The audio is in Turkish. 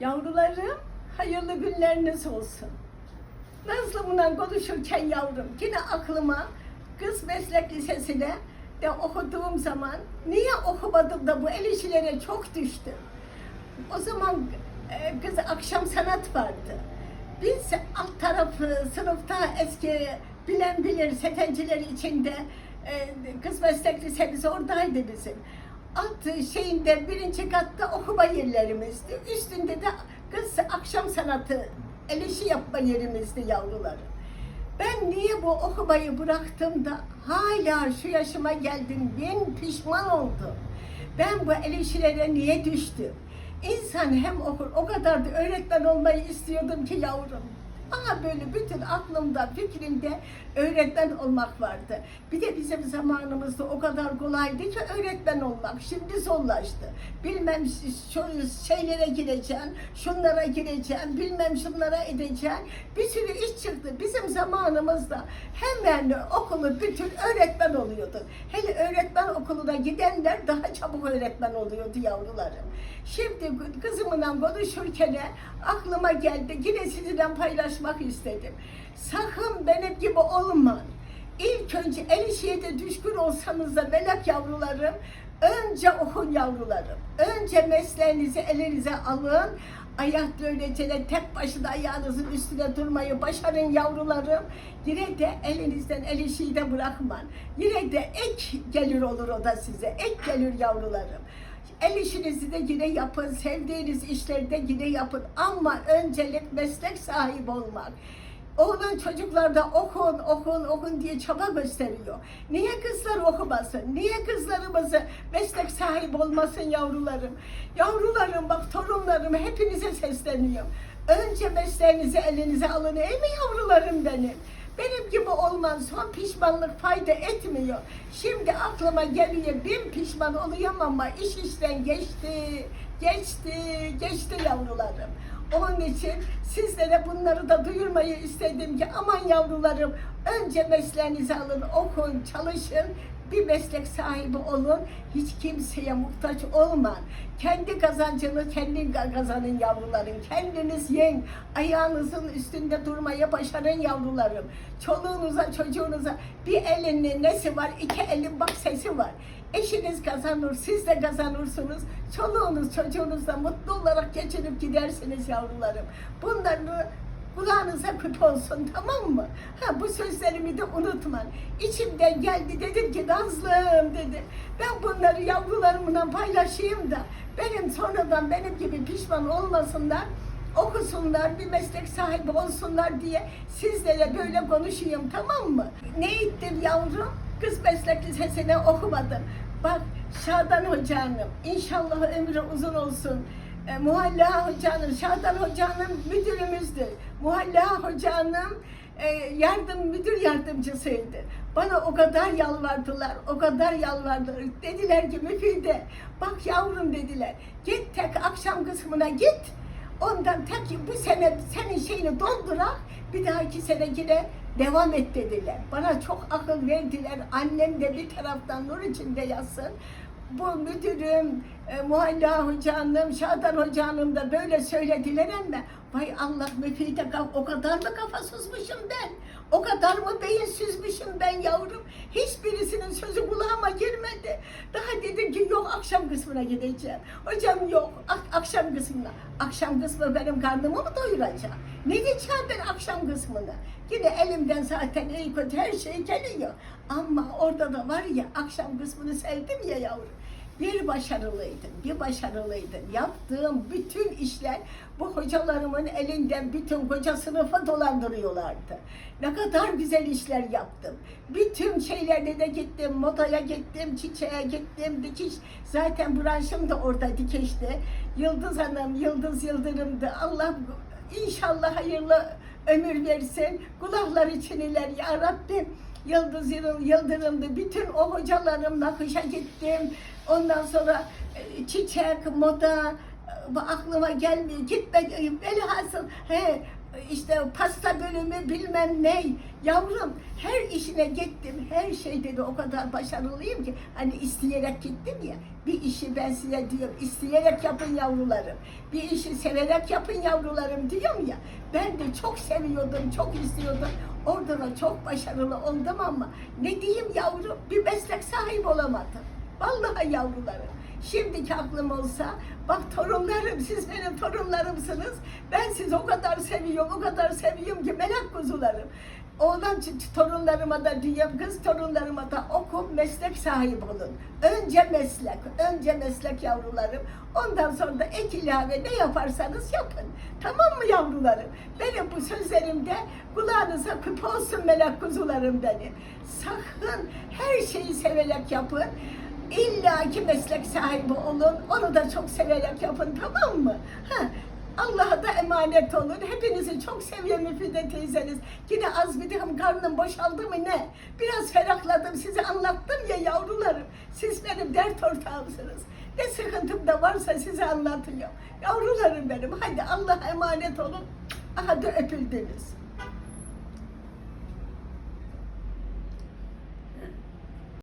Yavrularım, hayırlı günleriniz olsun. Nazlımla konuşurken yavrum, yine aklıma kız meslek lisesine de okuduğum zaman niye okumadım da bu el işlere çok düştüm. O zaman e, kız akşam sanat vardı. Biz alt tarafı sınıfta eski bilen bilir sefenciler içinde e, kız meslek lisemiz oradaydı bizim. Alt şeyinde birinci katta okuma yerlerimizdi. Üstünde de kız akşam sanatı el işi yapma yerimizdi yavrularım. Ben niye bu okumayı bıraktım da hala şu yaşıma geldim ben pişman oldum. Ben bu el işlere niye düştüm? İnsan hem okur, o kadar da öğretmen olmayı istiyordum ki yavrum. Ama böyle bütün aklımda, fikrimde öğretmen olmak vardı. Bir de bizim zamanımızda o kadar kolaydı ki öğretmen olmak. Şimdi zorlaştı. Bilmem şu şeylere gireceksin, şunlara gireceksin, bilmem şunlara edeceksin. Bir sürü iş çıktı. Bizim zamanımızda hemen okulu bütün öğretmen oluyordu. Hele öğretmen okuluna gidenler daha çabuk öğretmen oluyordu yavrularım. Şimdi kızımla konuşurken aklıma geldi. Yine sizinle paylaşmak istedim. Sakın benim gibi olma. İlk önce el işiye de düşkün olsanız da melek yavrularım, önce okun yavrularım. Önce mesleğinizi elinize alın. Ayakta öylece tek başına ayağınızın üstüne durmayı başarın yavrularım. Yine de elinizden el işiyi de bırakman. Yine de ek gelir olur o da size. Ek gelir yavrularım. El işinizi de yine yapın, sevdiğiniz işleri de yine yapın. Ama öncelik meslek sahibi olmak. Oğlan çocuklar da okun, okun, okun diye çaba gösteriyor. Niye kızlar okumasın? Niye kızlarımızı meslek sahibi olmasın yavrularım? Yavrularım bak torunlarım hepinize sesleniyorum. Önce mesleğinizi elinize alın ey mi yavrularım benim? Benim gibi olman son pişmanlık fayda etmiyor. Şimdi aklıma geliyor bin pişman oluyorum ama iş işten geçti, geçti, geçti yavrularım. Onun için sizlere bunları da duyurmayı istedim ki aman yavrularım önce mesleğinizi alın, okun, çalışın, bir meslek sahibi olun, hiç kimseye muhtaç olman. Kendi kazancını kendin kazanın yavrularım. Kendiniz yiyin. Ayağınızın üstünde durmaya başarın yavrularım. Çoluğunuza, çocuğunuza bir elinin nesi var, iki elin bak sesi var. Eşiniz kazanır, siz de kazanırsınız. Çoluğunuz, çocuğunuzla mutlu olarak geçirip gidersiniz yavrularım. Bunları Kulağınıza küp olsun tamam mı? Ha bu sözlerimi de unutma. İçimden geldi dedim ki Nazlım dedim. Ben bunları yavrularımla paylaşayım da benim sonradan benim gibi pişman olmasınlar okusunlar, bir meslek sahibi olsunlar diye sizlere böyle konuşayım tamam mı? Ne ettim yavrum? Kız meslek lisesine okumadım. Bak Şadan Hocanım, inşallah ömrü uzun olsun. E, Muhalla Hocanım, Şadan Hocanım müdürümüzdü. Muhalla Hocanım e, yardım müdür yardımcısıydı. Bana o kadar yalvardılar, o kadar yalvardılar. Dediler ki Müfide, bak yavrum dediler, git tek akşam kısmına git. Ondan tek bu sene senin şeyini doldurak, bir dahaki sene yine devam et dediler. Bana çok akıl verdiler. Annem de bir taraftan nur içinde yatsın. Bu müdürüm, e, Muhalla hocanım, Şadan hocanım da böyle söylediler ama vay Allah müfide o kadar mı kafa süzmüşüm ben? O kadar mı beyin süzmüşüm ben yavrum? Hiçbirisinin sözü kulağıma girmedi. Daha dedim ki yok akşam kısmına gideceğim. Hocam yok ak- akşam kısmına. Akşam kısmı benim karnımı mı doyuracak? Ne diyeceğim ben akşam kısmına? Yine elimden zaten iyi kötü her şey geliyor. Ama orada da var ya akşam kısmını sevdim ya yavrum. Bir başarılıydım, bir başarılıydım. Yaptığım bütün işler bu hocalarımın elinden bütün koca sınıfa dolandırıyorlardı. Ne kadar güzel işler yaptım. Bütün şeylerde de gittim, modaya gittim, çiçeğe gittim, dikiş. Zaten branşım da orada dikişti. Yıldız Hanım, Yıldız Yıldırım'dı. Allah inşallah hayırlı ömür versin. Kulaklar için iler ya Rabbim. Yıldız Yıldırım, Yıldırım'dı. Bütün o hocalarımla kışa gittim. Ondan sonra e, çiçek, moda, e, aklıma gelmiyor. Gitme, velhasıl he, işte pasta bölümü bilmem ne. Yavrum her işine gittim. Her şeyde de o kadar başarılıyım ki. Hani isteyerek gittim ya. Bir işi ben size diyorum. isteyerek yapın yavrularım. Bir işi severek yapın yavrularım diyorum ya. Ben de çok seviyordum, çok istiyordum. Orada da çok başarılı oldum ama ne diyeyim yavrum bir meslek sahibi olamadım. Vallahi yavrularım. Şimdiki aklım olsa, bak torunlarım, siz benim torunlarımsınız. Ben sizi o kadar seviyorum, o kadar seviyorum ki melek kuzularım. Oğlan torunlarıma da diyorum, kız torunlarıma da okun, meslek sahibi olun. Önce meslek, önce meslek yavrularım. Ondan sonra da ek ilave ne yaparsanız yapın. Tamam mı yavrularım? Benim bu sözlerimde kulağınıza küpe olsun melek kuzularım benim. Sakın her şeyi severek yapın. İlla ki meslek sahibi olun. Onu da çok severek yapın tamam mı? Ha, Allah'a da emanet olun. Hepinizi çok seviyorum Müfide teyzeniz. Yine az bir dihim karnım boşaldı mı ne? Biraz ferahladım size anlattım ya yavrularım. Siz benim dert ortağımsınız. Ne sıkıntım da varsa size anlatıyorum. Yavrularım benim. Hadi Allah'a emanet olun. Aha da öpüldünüz.